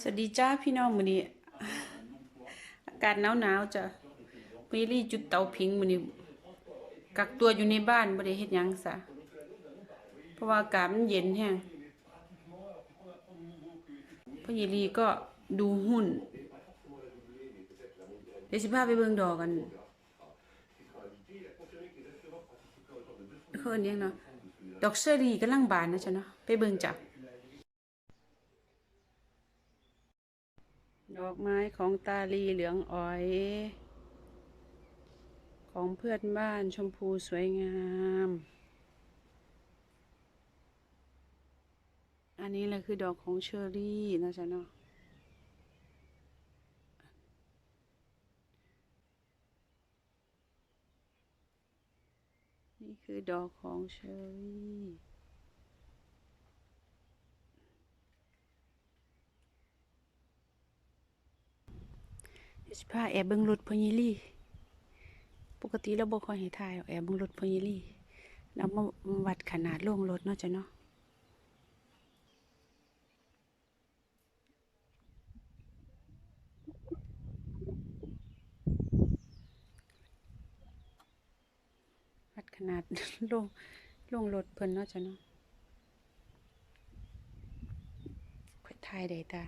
สวัสดีจ้าพี่น้องมื้อนี้อากาศหนาวๆจ้ะมีรี่จุดเตาผิงมื้อนี้กักตัวอยู่ในบ้านบ่ได้เฮ็ดหยังซะเพราะว่าอากาศมันเย็นแฮงพ่อยีรีก็ดูหุ้นเดี๋ยวสิพาไปเบิ่งดอกกันเพิ่นเรียกเนาะดอกเชอรี่กำลังบานนะจ๊ะเนาะไปเบิ่งจ้ะ ดอกไม้ของตาลีเหลืองอ้อย ของเพื่อนบ้านชมพูสวยงาม อันนี้แหละคือดอกของเชอรี่นะจ๊ะเนาะนี่คือดอกของเชอรี่ เดี๋ยว สิพาแอบเบิ่งรถพอญิลี่ ปกติเราบ่ค่อยให้ถ่ายแอบเบิ่งรถพอญิลี่แล้วมาวัดขนาดโล่งรถเนาะจ้ะเนาะวัดขนาดโล่งโล่งรถเพิ่นเนาะจ้ะเนาะค่อยถ่ายได้ตา